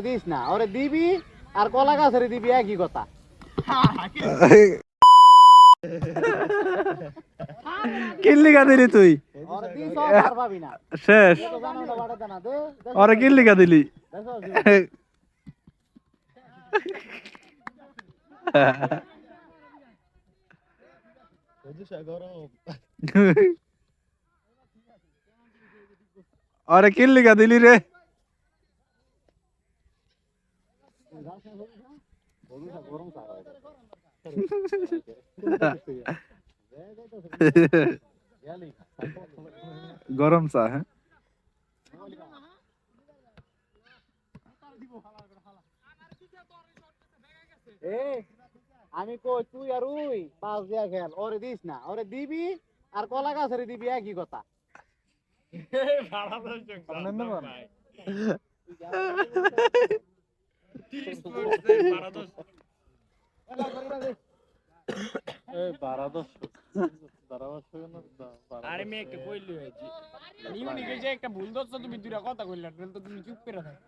This না। ওরে দিবি আর কলা গাছের দিবি একই কথা। কিল্লিকা দিলি তুই? আর শেষ। ওরে কিল্লিকা দিলি। দেখো, ওরে কিল্লিকা দিলি রে। গরম চা হয়। গরম চা হ্যাঁ এ আমি কই তুই আর উই পাঁচ দিয়া খেল ওরে দিস না ওরে দিবি আর কলা গাছের দিবি একই কথা আরে মেয়ে একটা কইলি হয়েছে ইউনিকে যে একটা ভুল ধরছো তুমি দুটা কথা কইলা তো তুমি চুপ করে থাকো।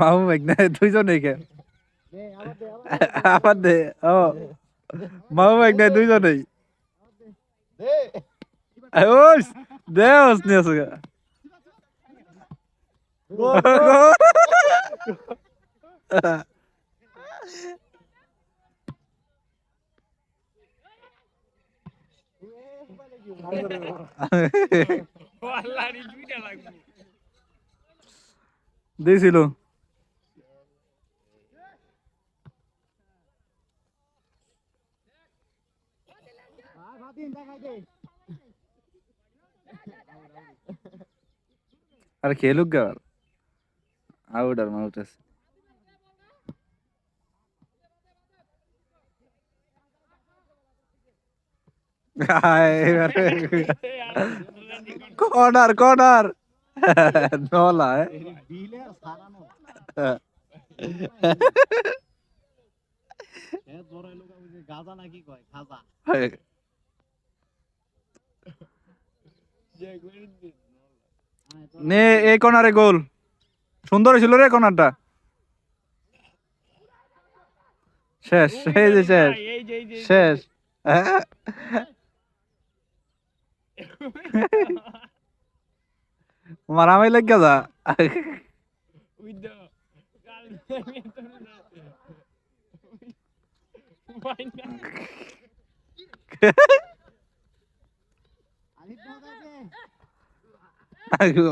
মামু এক দুইজনে কে? দে আবার দে আবার আবার দে ও। মামু এক দুইজনেই। দে। ওস দে ওস নিয়ে দিয়েছিল। আর খেলুক গা। আউট আর মাউট আছে। Corner corner. নলা নে এই কর্নারে গোল। সুন্দর ছিল রে কর্নারটা শেষ এই যে শেষ যে শেষ। মারামারি লাগে যা।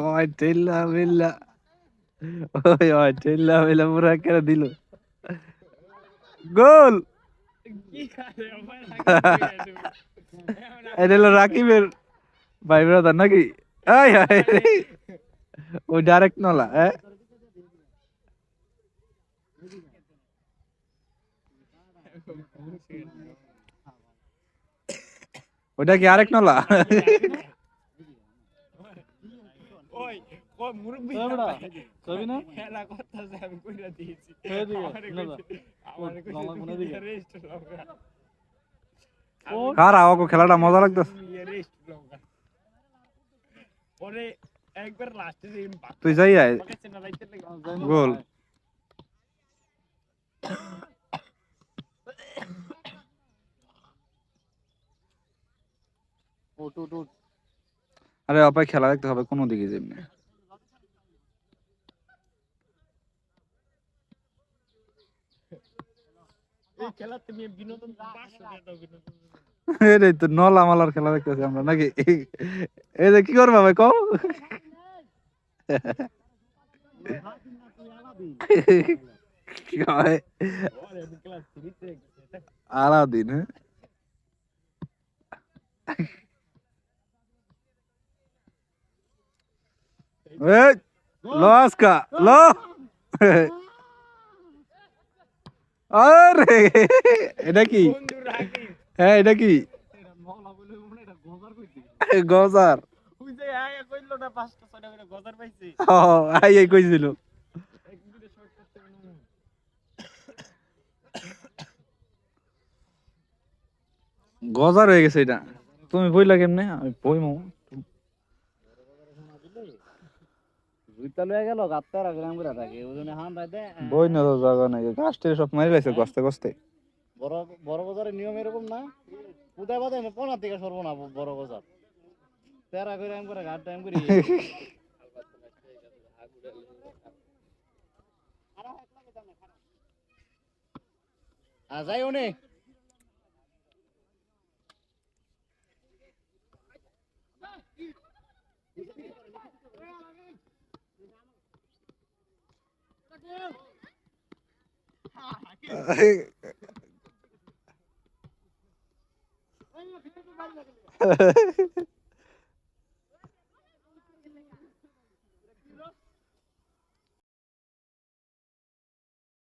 ওই টেল্লা বিল্লা ওই ওই বিল্লা পুরা করে দিল? গোল! এটা হলো রাকিবের ভাই ব্রাদার নাকি? আয় হায় ওই ডাইরেক্ট নলা হ্যাঁ ওইটা কি আরেক নলা? ওই ও মুরব্বি কবি না খেলা করতেছে আমি কইরা দিয়েছি এদিকে, আমারে না, কইছে আমারে ও, নলা মনে দিকে। কইছে রেস্ট লগা কারা ওকে খেলাটা মজা লাগতেছে রেস্ট লগা ওরে একবার লাস্টে যে বাক তুই যাই আয় পাকাইছে না রাইতে লাগে গোল উঠ উঠ উঠ আরে অপায় খেলা দেখতে হবে কোনো দিকে যেমনি এই খেলা তুমি বিনোদন পাঁচশো দিয়ে দাও বিনোদন। এই তো নলা মালার খেলা দেখতেছি আমরা নাকি? এই যে কি করবা ভাই কও? কি ওরে আমি ক্লাস 3 তে গেছে আলাদিন হ্যাঁ? এই লো। লো আরে এটা কি? হ্যাঁ এটা কি? গজার কইছিল। গজার হয়ে গেছে এটা। তুমি বইলা কেমনে? আমি বইমু। জুইতা লয়ে গেল গাত্তা রাখলাম করে থাকে। ওই জন্য হান রাইতে বই না তো জায়গা নাই গাছ টেরে সব মারি লাইছে কস্তে কস্তে বড় বড় বাজারের নিয়ম এরকম না উদয় বাদে কোনা থেকে সরবো না বড় বাজার। তেরা করে আম করে ঘাট টাইম করি। আ যাই ওনে